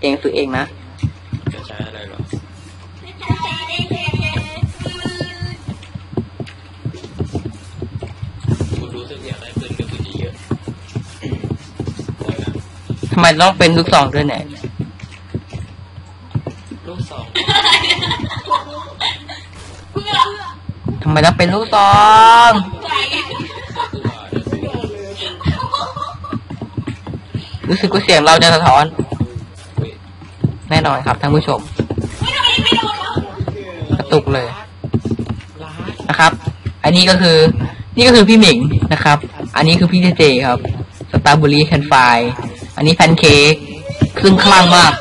เองซื้อเองนะจะใช้อะไรหรอกูรู้สึกอยากได้ปืนกระสุนเยอะๆโอ้ยนะทำไมต้องเป็นลูกซองด้วยเนี่ยลูกสองเพื่อทำไมต้องเป็นลูกซอง รู้สึกว่าเสียงเราจะสะท้อน แน่นอนครับท่านผู้ชม กระตุกเลยนะครับ อันนี้ก็คือ นี่ก็คือพี่หมิงนะครับ อันนี้คือพี่เจเจครับสตาร์บุรีแคนไฟอันนี้แพนเค้กซึ่งคลั่งมาก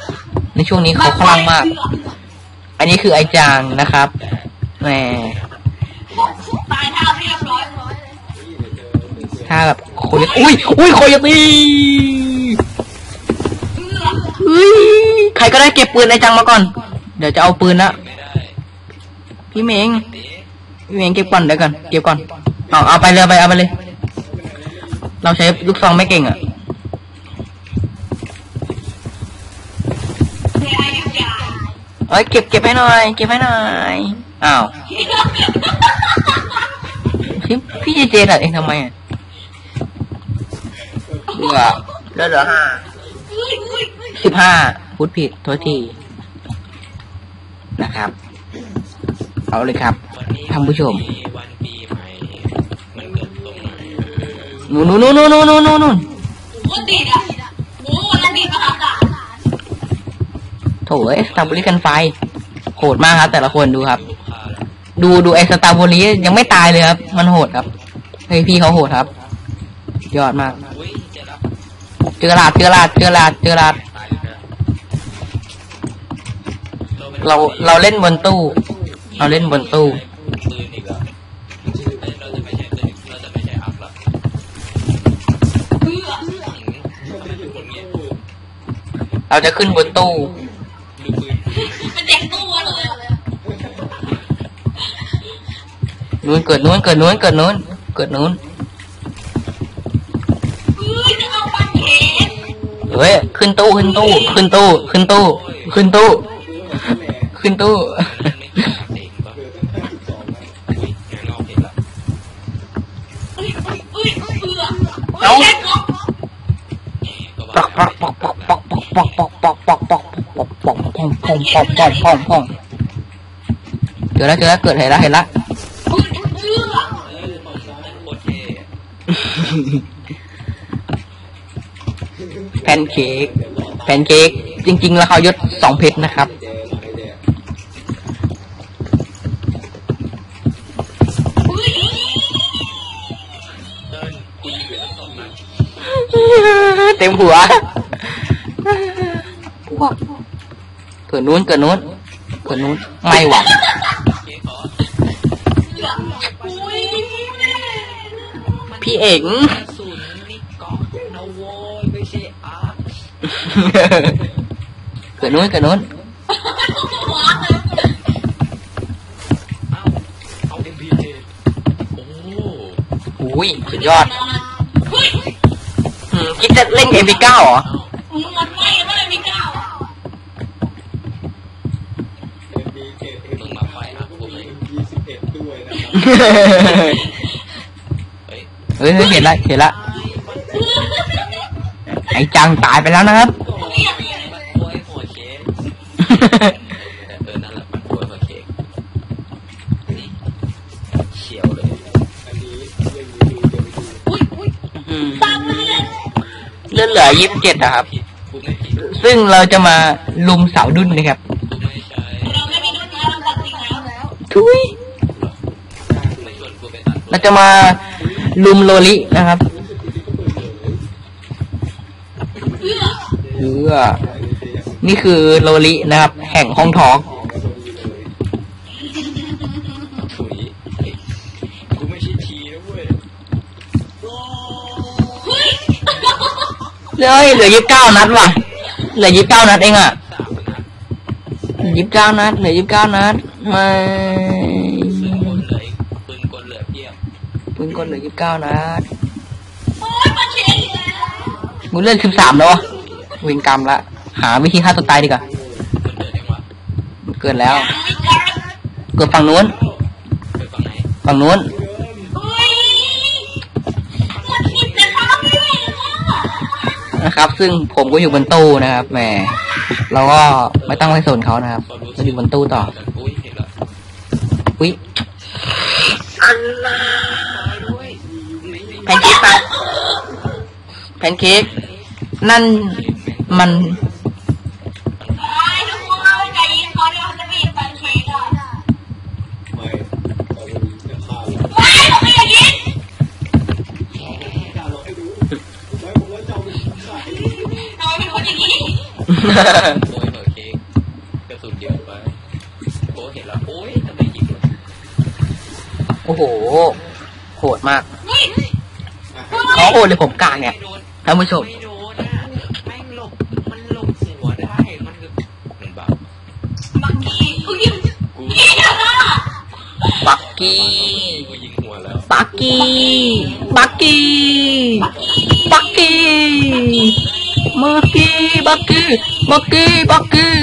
ในช่วงนี้เขาคลั่งมาก อันนี้คือไอจางนะครับแหมตายท่าเรียบร้อยถ้าแบบโคยอุ้ยอุ้ยโคยตีเฮ้ย ใครก็ได้เก็บปืนไอจังมาก่อน เดี๋ยวจะเอาปืนละพี่หมิงพี่หมิงเก็บก่อนเดี๋ยวก่อนเก็บก่อนเอาเอาไปเลยไปเอาไปเลย เราใช้ลูกซองไม่เก่งอะเดี๋ยวไอ้ยังใหญ่เก็บเก็บให้หน่อยเก็บให้หน่อยอ้าวพี่พี่เจเจตัดเองทำไมอะเหลือเหลือเหลือห้าสิบห้า พูดผิดโทษทีนะครับ เอาเลยครับวันนี้ท่านผู้ชมวันปีใหม่มันเกิดตรงไหนนู่นนู่นนู่นนู่นนู่นนู่นนู่นโคตรดีอะโอ้วันละดีมหาศาลโถเอ้ยสตาร์บุรีกันไฟโหดมากครับ แต่ละคนดูครับลูกค้าแล้วดูดูไอ้สตาร์บุรียังไม่ตายเลยครับ มันโหดครับเฮ้ยพี่เขาโหดครับ ยอดมากอุ้ยเจะรับเจอลาดเจอลาดเจอลาดเจอลาด เราเราเล่นบนตู้ เราเล่นบนตู้เราจะขึ้นบนตู้เป็นเด็กตู้เลยนู้นเกิดนู้นเกิดนู้นเกิดนู้นเกิดนู้นเฮ้ยขึ้นตู้ขึ้นตู้ ขึ้นตู้ ขึ้นตู้ ขึ้นตู้ ขึ้นตู้มันไม่มีเสียงปะอุ้ยงานงอกเห็นละเฮ้ยเฮ้ยเฮ้ยเพื่อเอ้าป๊อกก็ปอกปอกปอกปอกปอกปอกปอกปอกปอกปอกปอกปอกปอกปองปองปองปองปองปองเจอแล้วเจอแล้วเกิดเห็นแล้วเห็นแล้วเฮ้ยเพื่อเออผมนั่นโคตรเท่อะแพนเค้กแพนเค้กจริง ๆ แล้วเขายศสองเพชรนะครับ เต็มหัวเผื่อนู้นเกิดนู้นเผื่อนู้นไม่หวังพี่เอกเกิดนู้นเกิดนู้นอุ้ยสุดยอด จะเล่นเอ็มพีเก้าเหรอมึงมันไม่ไม่มีก้าอะมึงมาไฟอัพกูเลยเฮ้ยเฮ้ยเฮ้ยเห็นละเห็นละไอ้จังตายไปแล้วนะครับปัดกล้วยหัวเค้ เหลือยี่สิบเจ็ดครับ ซึ่งเราจะมาลุมเสาดุนนะครับทุยเราจะมาลุมโลลินะครับเพื่อนี่คือโลลินะครับ แห่งห้องทอง เลยเหลือยี่สิบเก้านัดว่ะ เหลือยี่สิบเก้านัดเองอะสามนัดยี่สิบเก้านัดเหลือยี่สิบเก้านัดไม่ปืนกลเหลือปืนกลเหลือเพียบปืนงก็เหลือยี่สิบเก้านัดโอ้ยมาเช็คแล้วกูเลื่อนสิบสามแล้ววะเวรกรรมละ หาวิธีฆ่าตัวตายดีกว่ามันเกิดยังวะเกิดแล้วยังไม่กันเกิดฝั่งนู้นเกิดฝั่งไหนฝั่งนู้น เฮ้ยมันคิดแต่ทำไม่ได้เลยอะ นะครับ ซึ่งผมก็อยู่บนตู้นะครับแหมเราก็ไม่ต้องไปสนเขานะครับเราอยู่บนตู้ต่ออุ้ยอุ้ยอันน่าแพนเค้กปะแพนเค้กนั่นมัน โอ้ยเหอะเค้กกระสุนเดียวไปโอ้เห็นแล้วโอ้ยทำไมยิงโอ้โห โหดมากเขาโหดเลยผมกลางเนี่ยท่านผู้ชมไม่โดนอะแม่งหลบมันหลบหัวได้มันคือมันบักบางทีกูยิงยิงอะนะปักกี้กูยิงหัวแล้วปักกี้ปักกี้ปักกี้เมื่อกี้ปักกี้ ปักกี้ปักกี้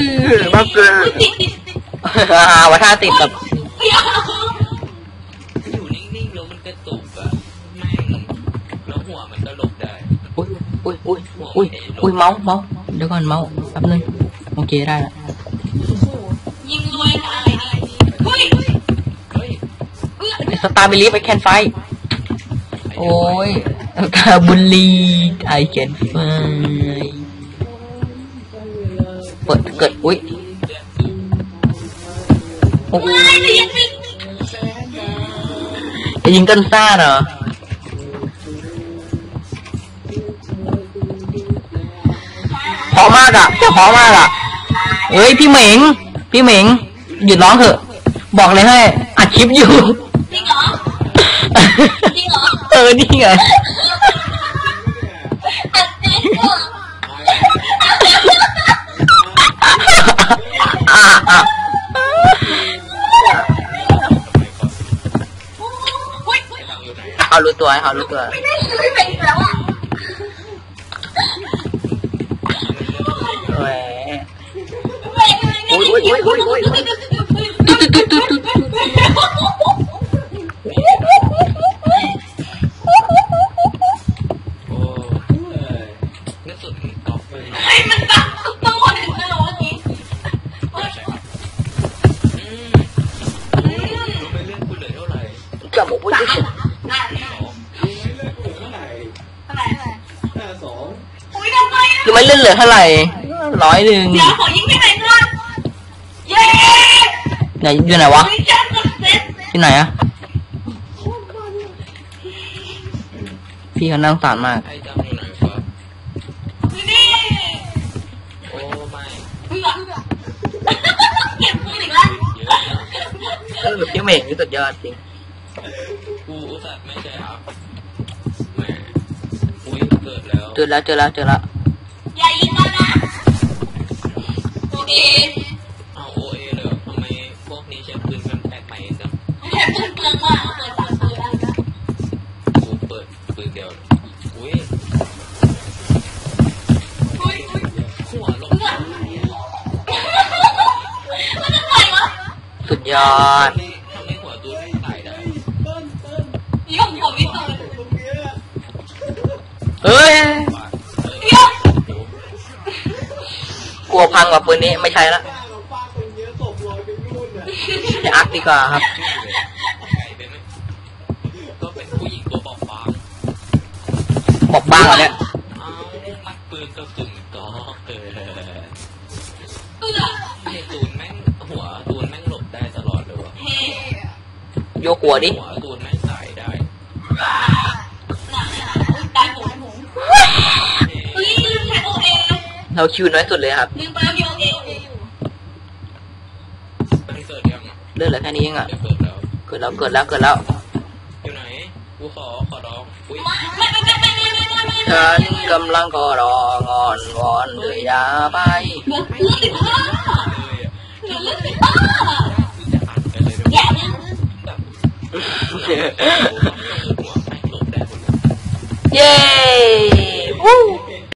ปักกี้ติดติดติดอ่าว่าถ้าติดแบบเฮ้ยอะอยู่นิ่งๆแล้วมันกระตุกอะแม่งแล้วหัวมันก็หลบได้อุ้ยอุ้ยอุ้ยอุ้ยอุ้ยเมาส์เมาส์เดี๋ยวก่อนเมาส์แป๊บนึงโอเคได้ละยิงรวยขนาดไหนเฮ้ยเฮ้ยเฮ้ยสตาร์บิลีฟไปแคนไฟโอ้ยกาบุลีไอแคนไฟ เปิดเกิดอุ้ยโอ้โหไม่จะยิงไม่จะยิงต้นซ่าเหรอพอมากอะจะพอมากอะเฮ้ยพี่เหม็งพี่เหม็งหยุดร้องเถอะ บอกเลยให้อัดคลิปอยู่ จริงเหรอ จริงเหรอ เออนี่ไง วใเขารู้ตัว ไม่ได้ซื้อไปแล้วอะแหม喂喂喂喂喂喂喂！ ไมอะคือมันเลื่อนเหลือเท่าไหร่ร้อยหนึ่งเดี๋ยวขอยิงไปไหนก่อนเย้ไหนอยู่ไหนวะเฮ้ยจังสุดเซ็ตที่ไหนอะพี่เขานั่งสารมาก ไอ้จำอยู่ไหนครับนี่โอ้ไม่เพื่อเก็บปืนอีกแล้วเยอะจังเออพี่เหม่งนี่สุดยอดจริงกูอุตส่าห์ไม่ใช่อัพแหมอุ้ยเกิดแล้วเจอแล้วเจอแล้วเจอแล้ว โอเอาโอเอเลยเหรอทำไมพวกนี้ใช้ปืนกันแปลกใหม่จังแค่ปืนเปลืองมากเปิดสามปืนแล้วนะกูเปิดปืนเดียวเลยอุ้ยอุ้ยอุ้ยหัวลงเพื่อมันจะปล่อยวะสุดยอด ทำไมทำไมหัวตูนไม่ตายได้เติ้ลเติ้ลยกหัววิตูนตรงเนี้ยเฮ้ย ปาดเออย ก ก ลัวพังกว่าปืนนี้ไม่ใช่ละป้าเราป้าตรงเนี้ยศพลอยไปนู่นน่ะจะอักดีกว่าครับไก่ไปไหมก็เป็นผู้หญิงตัวบอบบางบอกบ้างเหรอเนี่ยเอามัดปืนกระสุนก็เออเพื่อไอ้ตูนแม่งหัวตูนแม่งหลบได้ตลอดเลยวะเฮ้โยกหัวดิหัว เราคิวน้อยสุดเลยครับลืมไปแล้วพี่เอเอยู่เลื่อนเลือแค่นี้เองอะเกิดแล้วเกิดแล้วเกิดแล้วอยู่ไหนกูขอขอร้องอุ้ยไฉันกำลังก็รองอนวอนเลยยาไปเหลือเลือดติดบ้าเหลืเลือดติดย่เนี่ยเย้